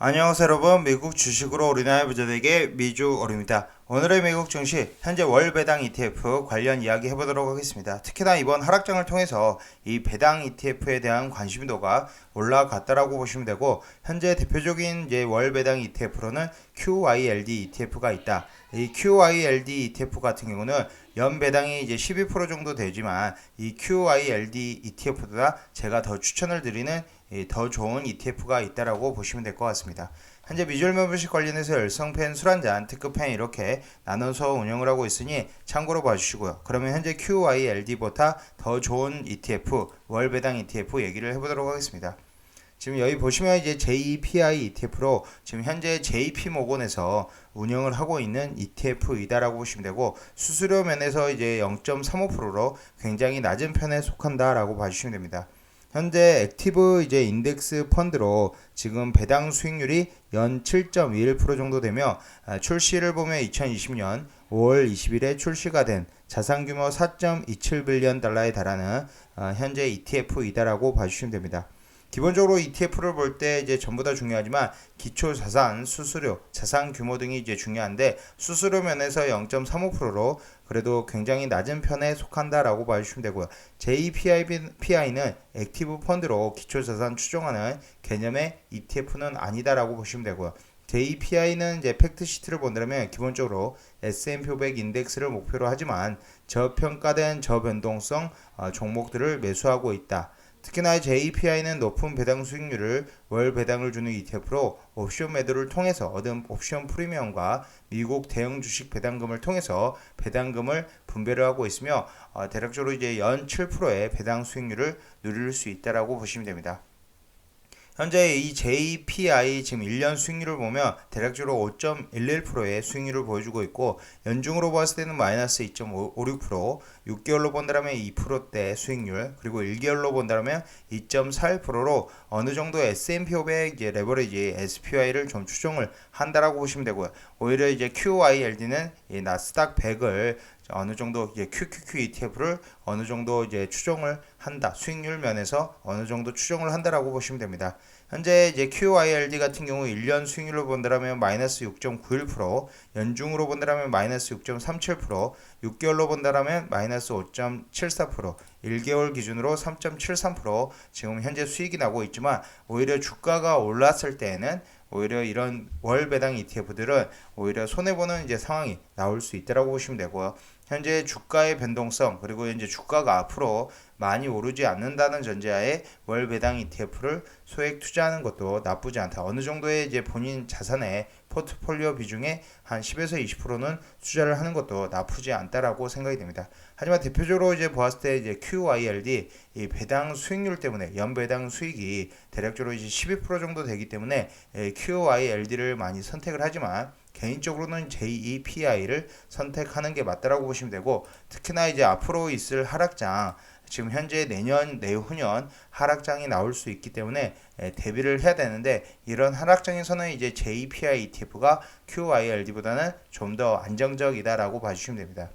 안녕하세요 여러분. 미국 주식으로 우리나라 부자에게 미주 어릅니다 오늘의 미국 증시 현재 월 배당 ETF 관련 이야기 해보도록 하겠습니다 특히나 이번 하락장을 통해서 이 배당 ETF에 대한 관심도가 올라갔다라고 보시면 되고 현재 대표적인 이제 월 배당 ETF로는 QYLD ETF가 있다 이 QYLD ETF 같은 경우는 연 배당이 이제 12% 정도 되지만 이 QYLD ETF보다 제가 더 추천을 드리는 이더 좋은 ETF가 있다라고 보시면 될 것 같습니다. 현재 미주얼 멤버십 관련해서 열성팬 술한잔 특급팬 이렇게 나눠서 운영을 하고 있으니 참고로 봐주시고요. 그러면 현재 QYLD보다 더 좋은 ETF 월 배당 ETF 얘기를 해보도록 하겠습니다. 지금 여기 보시면 이제 JPI ETF로 지금 현재 JP 모건에서 운영을 하고 있는 ETF이다라고 보시면 되고 수수료 면에서 이제 0.35%로 굉장히 낮은 편에 속한다라고 봐주시면 됩니다. 현재 액티브 이제 인덱스 펀드로 지금 배당 수익률이 연 7.21% 정도 되며 아, 출시를 보면 2020년 5월 20일에 출시가 된 자산 규모 4.27빌리언 달러에 달하는 아, 현재 ETF이다라고 봐주시면 됩니다. 기본적으로 ETF를 볼 때 이제 전부 다 중요하지만 기초 자산, 수수료, 자산 규모 등이 이제 중요한데 수수료 면에서 0.35%로 그래도 굉장히 낮은 편에 속한다라고 봐주시면 되고요. JPI는 액티브 펀드로 기초 자산 추종하는 개념의 ETF는 아니다라고 보시면 되고요. JPI는 이제 팩트 시트를 본다면 기본적으로 S&P 500 인덱스를 목표로 하지만 저평가된 저변동성 어, 종목들을 매수하고 있다. 특히나 JPI는 높은 배당 수익률을 월 배당을 주는 ETF로 옵션 매도를 통해서 얻은 옵션 프리미엄과 미국 대형 주식 배당금을 통해서 배당금을 분배를 하고 있으며 어, 대략적으로 이제 연 7%의 배당 수익률을 누릴 수 있다라고 보시면 됩니다. 현재 이 JPI 지금 1년 수익률을 보면 대략적으로 5.11%의 수익률을 보여주고 있고 연중으로 봤을 때는 마이너스 2.56% 6개월로 본다면 2%대 수익률 그리고 1개월로 본다면 2.41%로 어느 정도 S&P 500 이제 레버리지 SPY를 좀 추종을 한다라고 보시면 되고요. 오히려 이제 QYLD는 이 나스닥 100을 어느 정도 이제 QQQ ETF를 어느 정도 이제 추종을 한다. 수익률 면에서 어느 정도 추종을 한다라고 보시면 됩니다. 현재 이제 QYLD 같은 경우 1년 수익률로 본다면 마이너스 6.91%, 연중으로 본다면 마이너스 6.37%, 6개월로 본다면 마이너스 5.74%, 1개월 기준으로 3.73% 지금 현재 수익이 나고 있지만 오히려 주가가 올랐을 때에는 오히려 이런 월 배당 ETF들은 오히려 손해 보는 이제 상황이 나올 수 있다라고 보시면 되고요. 현재 주가의 변동성 그리고 이제 주가가 앞으로 많이 오르지 않는다는 전제하에 월 배당 ETF를 소액 투자하는 것도 나쁘지 않다. 어느 정도의 이제 본인 자산의 포트폴리오 비중의 한 10에서 20%는 투자를 하는 것도 나쁘지 않다라고 생각이 됩니다. 하지만 대표적으로 이제 보았을 때 이제 QYLD 이 배당 수익률 때문에 연 배당 수익이 대략적으로 이제 12% 정도 되기 때문에 QYLD를 많이 선택을 하지만 개인적으로는 JEPI를 선택하는 게 맞다라고 보시면 되고 특히나 이제 앞으로 있을 하락장 지금 현재 내년 내후년 하락장이 나올 수 있기 때문에 대비를 해야 되는데 이런 하락장에서는 이제 JPI ETF가 QYLD보다는 좀 더 안정적이다라고 봐주시면 됩니다.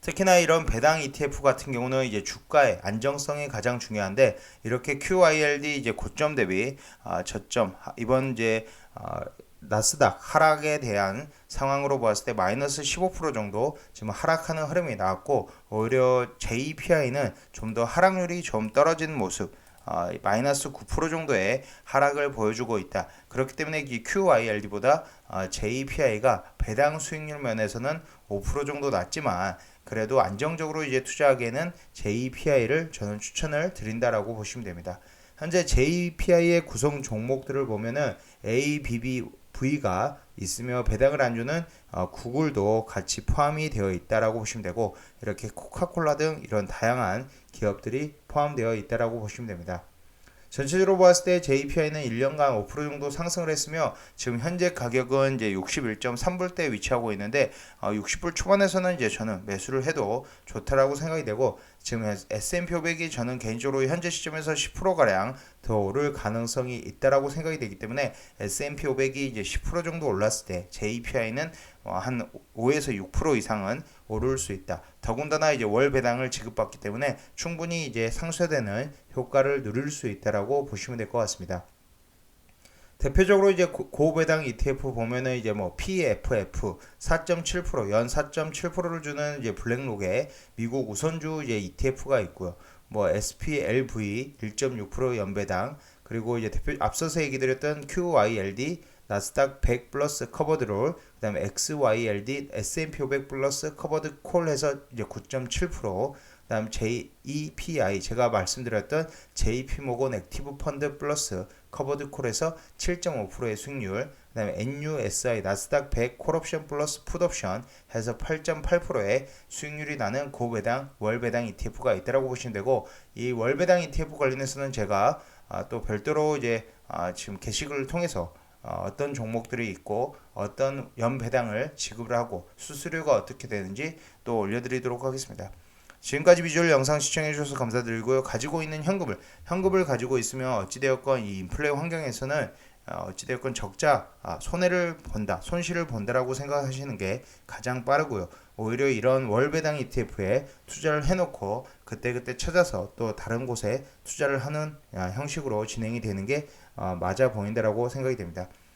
특히나 이런 배당 ETF 같은 경우는 이제 주가의 안정성이 가장 중요한데 이렇게 QYLD 이제 고점 대비 아, 저점 이번 이제 아, 나스닥 하락에 대한 상황으로 봤을 때 마이너스 15% 정도 지금 하락하는 흐름이 나왔고 오히려 JPI는 좀 더 하락률이 좀 떨어진 모습 어, 마이너스 9% 정도의 하락을 보여주고 있다. 그렇기 때문에 이 QYLD보다 어, JPI가 배당 수익률 면에서는 5% 정도 낮지만 그래도 안정적으로 이제 투자하기에는 JPI를 저는 추천을 드린다라고 보시면 됩니다. 현재 JPI의 구성 종목들을 보면은 A, V가 있으며 배당을 안 주는 어, 구글도 같이 포함이 되어 있다라고 보시면 되고 이렇게 코카콜라 등 이런 다양한 기업들이 포함되어 있다라고 보시면 됩니다. 전체적으로 봤을 때 JPI는 1년간 5% 정도 상승을 했으며 지금 현재 가격은 이제 61.3불대에 위치하고 있는데 어, 60불 초반에서는 이제 저는 매수를 해도 좋다라고 생각이 되고 지금 S&P 500이 저는 개인적으로 현재 시점에서 10% 가량 더 오를 가능성이 있다라고 생각이 되기 때문에 S&P 500이 이제 10% 정도 올랐을 때 JPI는 어, 한 5에서 6% 이상은 오를 수 있다. 더군다나 이제 월 배당을 지급받기 때문에 충분히 이제 상쇄되는 효과를 누릴 수 있다라고 보시면 될 것 같습니다. 대표적으로 이제 고- 고배당 ETF 보면은 이제 뭐 PFF 4.7%, 연 4.7%를 주는 이제 블랙록의 미국 우선주 이제 ETF가 있고요. 뭐 SPLV 1.6% 연배당 그리고 이제 대표 앞서서 얘기 드렸던 QYLD 나스닥 100 플러스 커버드롤 그다음에 XYLD S&P 500 플러스 커버드 콜 해서 이제 9.7%그 다음 JEPI 제가 말씀드렸던 JP 모건 액티브 펀드 플러스 커버드 콜에서 7.5%의 수익률 그다음에 NUSI 나스닥 100 콜옵션 플러스 풋옵션 해서 8.8%의 수익률이 나는 고배당 월배당 ETF가 있다라고 보시면 되고 이 월배당 ETF 관련해서는 제가 아, 또 별도로 이제 아, 지금 게시글을 통해서 어, 어떤 종목들이 있고 어떤 연배당을 지급을 하고 수수료가 어떻게 되는지 또 올려드리도록 하겠습니다. 지금까지 비주얼 영상 시청해 주셔서 감사드리고요. 가지고 있는 현금을 현금을 가지고 있으면 어찌되었건 이 인플레 환경에서는 어, 어찌되었건 적자 아, 손해를 본다 손실을 본다라고 생각하시는 게 가장 빠르고요. 오히려 이런 월배당 ETF에 투자를 해놓고 그때그때 찾아서 또 다른 곳에 투자를 하는 아, 형식으로 진행이 되는 게 어, 맞아 보인다라고 생각이 됩니다.